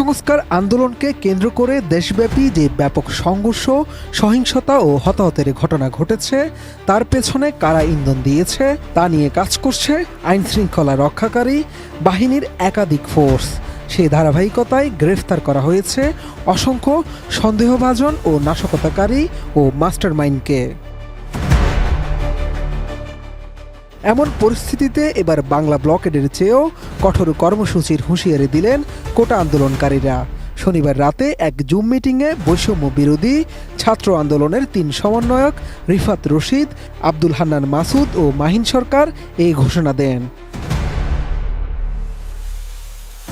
সংস্কার আন্দোলনকে কেন্দ্র করে দেশব্যাপী যে ব্যাপক সংঘর্ষ, সহিংসতা ও হতাহতের ঘটনা ঘটেছে, তার পেছনে কারা ইন্ধন দিয়েছে, তা নিয়ে কাজ করছে আইন শৃঙ্খলা রক্ষাকারী বাহিনীর একাধিক ফোর্স। সেই ধারাবাহিকতায় গ্রেফতার করা হয়েছে অসংখ্য সন্দেহভাজন ও নাশকতাকারী ও মাস্টারমাইন্ডকে। এমন পরিস্থিতিতে এবার বাংলা ব্লকেডের চেয়েও কঠোর কর্মসূচির হুঁশিয়ারি দিলেন কোটা আন্দোলনকারীরা। শনিবার রাতে এক জুম মিটিংয়ে বৈষম্য বিরোধী ছাত্র আন্দোলনের তিন সমন্বয়ক রিফাত রশিদ, আব্দুল হান্নান মাসুদ ও মাহিন সরকার এই ঘোষণা দেন।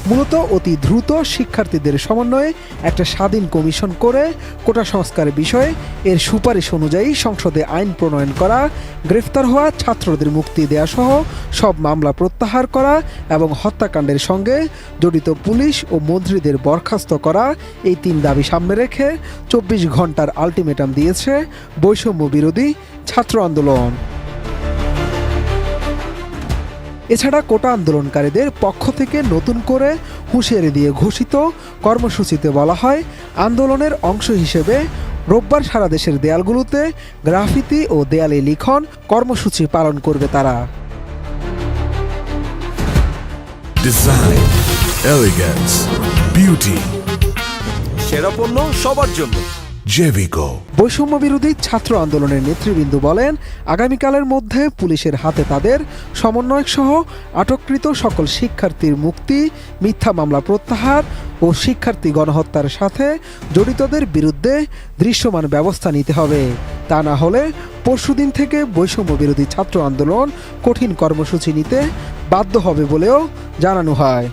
মূলত অতি দ্রুত শিক্ষার্থীদের সমন্বয়ে একটা স্বাধীন কমিশন করে কোটা সংস্কার বিষয়ে এর সুপারিশ অনুযায়ী সংসদে আইন প্রণয়ন করা, গ্রেফতার হওয়া, ছাত্রদের মুক্তি দেয়া সহ সব মামলা প্রত্যাহার করা এবং হত্যাকাণ্ডের সঙ্গে জড়িত পুলিশ ও মন্ত্রীদের বরখাস্ত করা, এই তিন দাবি সামনে রেখে চব্বিশ ঘণ্টার আলটিমেটাম দিয়েছে বৈষম্য বিরোধী ছাত্র আন্দোলন। এছাড়া কোটা আন্দোলনকারীদের পক্ষ থেকে নতুন করে হুঁশিয়ারি দিয়ে ঘোষিত কর্মসূচিতে বলা হয় আন্দোলনের অংশ হিসেবে রোববার সারা দেশের দেয়ালগুলোতে গ্রাফিতি ও দেয়ালে লিখন কর্মসূচি পালন করবে তারা। Beauty, সেরা পণ্য সবার জন্য। Jevico. বৈষম্য বিরোধী ছাত্র আন্দোলনের নেতৃবৃন্দ বলেন, আগামীকালের মধ্যে পুলিশের হাতে তাদের সমন্বয়ক সহ আটককৃত সকল শিক্ষার্থীর মুক্তি, মিথ্যা মামলা প্রত্যাহার ও শিক্ষার্থী গণহত্যার সাথে জড়িতদের বিরুদ্ধে দৃশ্যমান ব্যবস্থা নিতে হবে তা না হলে পরশুদিন থেকে বৈষম্য বিরোধী ছাত্র আন্দোলন কঠিন কর্মসূচি নিতে বাধ্য হবে বলেও জানানো হয়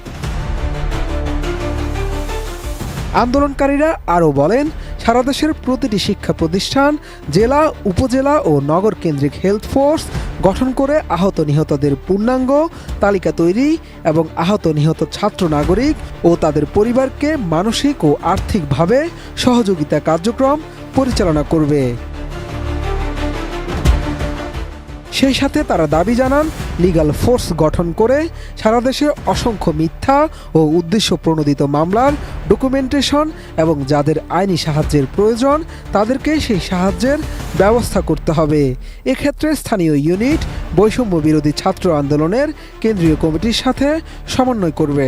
আন্দোলনকারীরা আরও বলেন সারা দেশের প্রতিটি শিক্ষা প্রতিষ্ঠান, জেলা, উপজেলা ও নগর কেন্দ্রিক হেলথ ফোর্স গঠন করে আহত নিহতদের পূর্ণাঙ্গ তালিকা তৈরি এবং আহত নিহত ছাত্র নাগরিক ও তাদের পরিবারকে মানসিক ও আর্থিকভাবে সহযোগিতা কার্যক্রম পরিচালনা করবে। সেই সাথে তারা দাবি জানান লিগ্যাল ফোর্স গঠন করে সারা দেশে অসংখ্য মিথ্যা ও উদ্দেশ্য প্রণোদিত মামলার ডকুমেন্টেশন এবং যাদের আইনি সাহায্যের প্রয়োজন, তাদেরকে সেই সাহায্যের ব্যবস্থা করতে হবে। এক্ষেত্রে স্থানীয় ইউনিট বৈষম্য বিরোধী ছাত্র আন্দোলনের কেন্দ্রীয় কমিটির সাথে সমন্বয় করবে।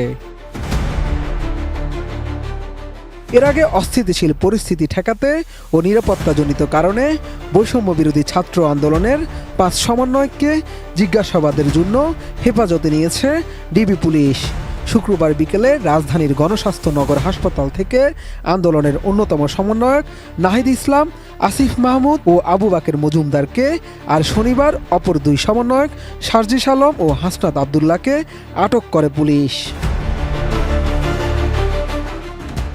এর আগে অস্থিতিশীল পরিস্থিতি ঠেকাতে ও নিরাপত্তাজনিত কারণে বৈষম্য বিরোধী ছাত্র আন্দোলনের পাঁচ সমন্বয়ককে জিজ্ঞাসাবাদের জন্য হেফাজতে নিয়েছে ডিবি পুলিশ। শুক্রবার বিকেলে রাজধানীর গণস্বাস্থ্য নগর হাসপাতাল থেকে আন্দোলনের অন্যতম সমন্বয়ক নাহিদ ইসলাম, আসিফ মাহমুদ ও আবু বাকের মজুমদারকে আর শনিবার অপর দুই সমন্বয়ক সার্জিস আলম ও হাসনাত আবদুল্লাহকে আটক করে পুলিশ।